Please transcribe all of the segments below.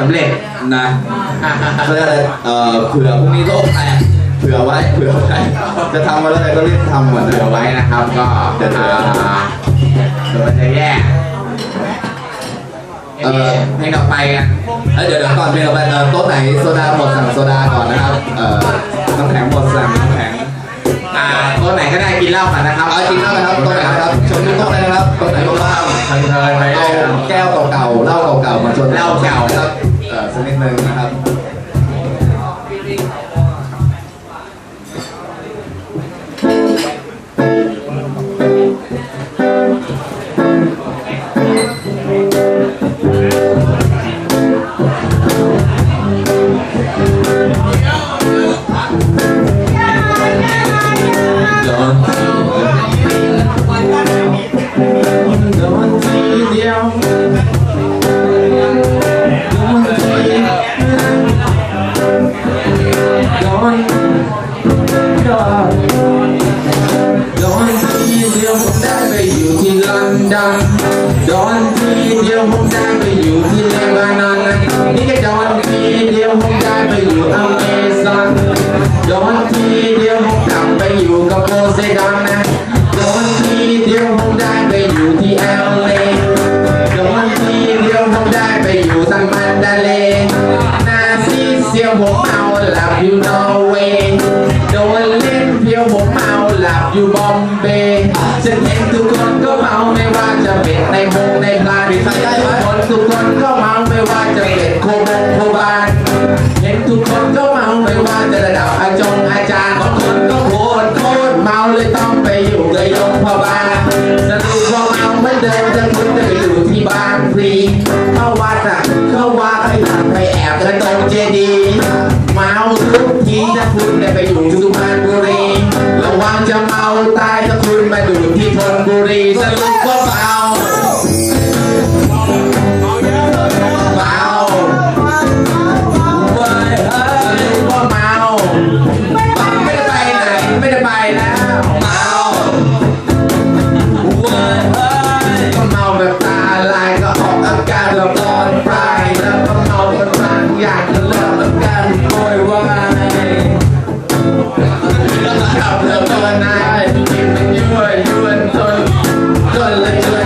สำเร็จนะเขาเรียกอะไรเอ่อเผื่อพรุ่งนี้โลกแตกเผื่อไว้เผื่อไว้จะทำอะไรก็รีบทำเหมือนเดิเดี๋ยมวไว้นะครับก็เดี๋ยวเดี๋ยวอ่าเดี๋ยวมันจะแย่เออให้เราไปกันเอ้ยเดี๋ยวเดี๋ยวก่อนเพลงเราไปเอ่อโต๊ะไหนโซดาหมดสั่งโซดาก่อนนะครับเอ่อน้ำแข็งหมดสั่งน้ำแข็งอ่าโต๊ะไหนก็ได้กินเหล้ากันนะครับเอาจริงแล้วนะครับโต๊ะไหนนะครับชนทุกโต๊ะเลยนะครับโต๊ะไหนว่างเชิญเชิญไปๆเลเอายครับแก้วเก่าๆเหล้า Now, now, đi theo không sang thì dù này. Những cái đón khi theo không sang thì dù âm e son đón khi theo không thẳng thì dù có cô sẽ đón này. Đón khi theo không sang thì dù thì ao lên. Lên phiêu bốn màu là you bombay. Trên những เหมืองมจะคุณจะไปอยู่ที่บางพลีเข้าวัดอะเข้าวัดไปหลังไปแอบกันตรงเจดีย์เมาทุกทีถ้าคุณได้ไปอยู่สุพรรณบุรีระวังจะเมาตายถ้าคุณมาดูที่ธนบุรีสรุปว่าเมาเมา Hallelujah.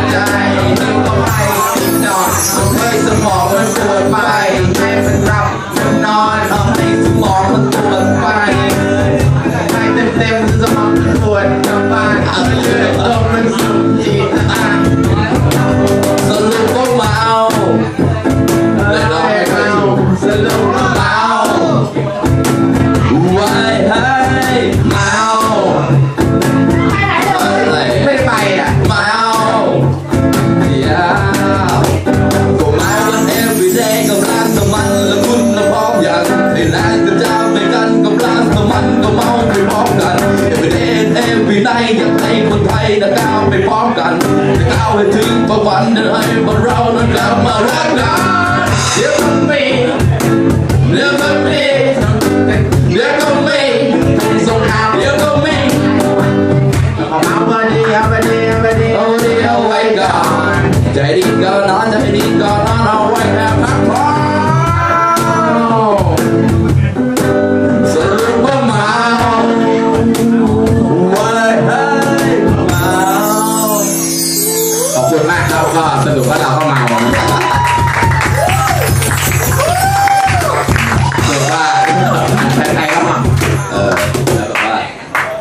คนไทยนะก้าวไปพร้อมกันจะก้าวให้ถึงประวันนั้นให้พวกเรานั้นกลับมารักกันเดี๋ยวมันมีเดี๋ยวมันมีเดี๋ยวก็มีสงครามเดี๋ยวก็มี เอามาดีเอามาดีเอามาดีเอาดีเอาไว้ก่อนใจดีก็นอนใจดีก็นอนเอาไว้แค่ รับก็สรุปว่าเราก็เมานะครับเรียกว่าใครๆก็เมาเออแล้วแบบว่า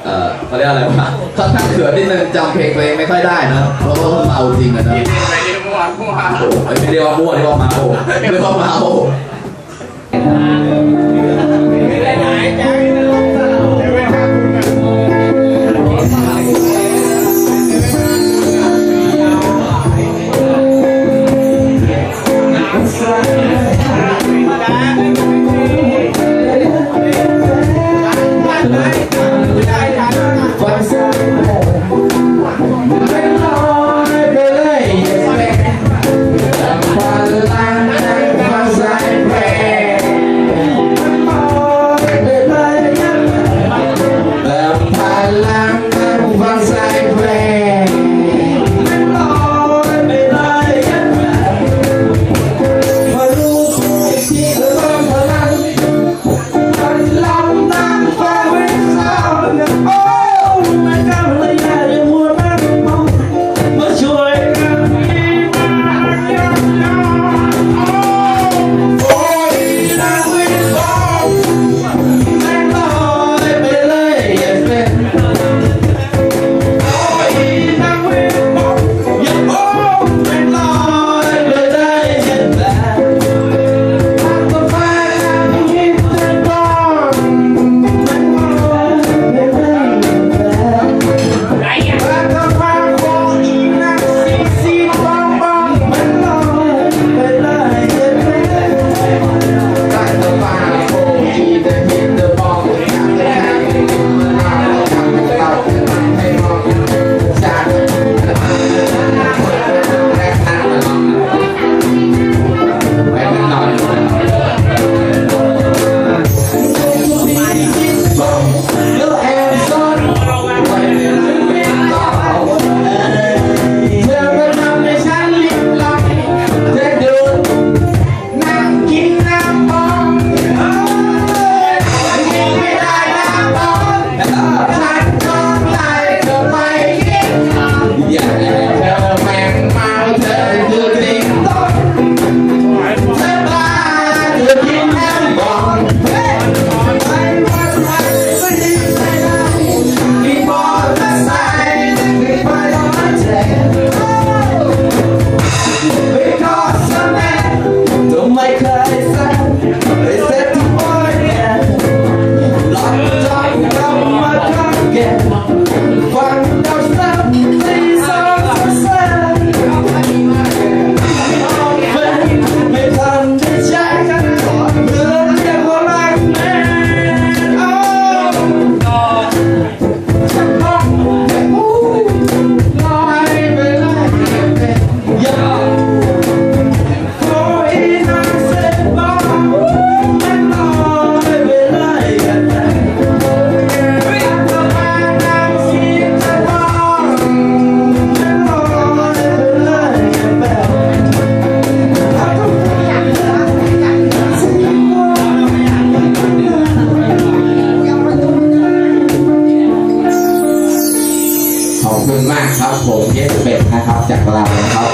เออเขาเรียกอะไรวะค่อนข้างเขินนิดนึงจำเพลงตัวเองไม่ค่อยได้นะเพราะว่ามันเมาจริงอะนะไปเรียกเมื่อวานเมื่อวาโอ้โหไม่เรียกว่ามั่วเรียกว่าเมาเรียกว่าเมา ครับ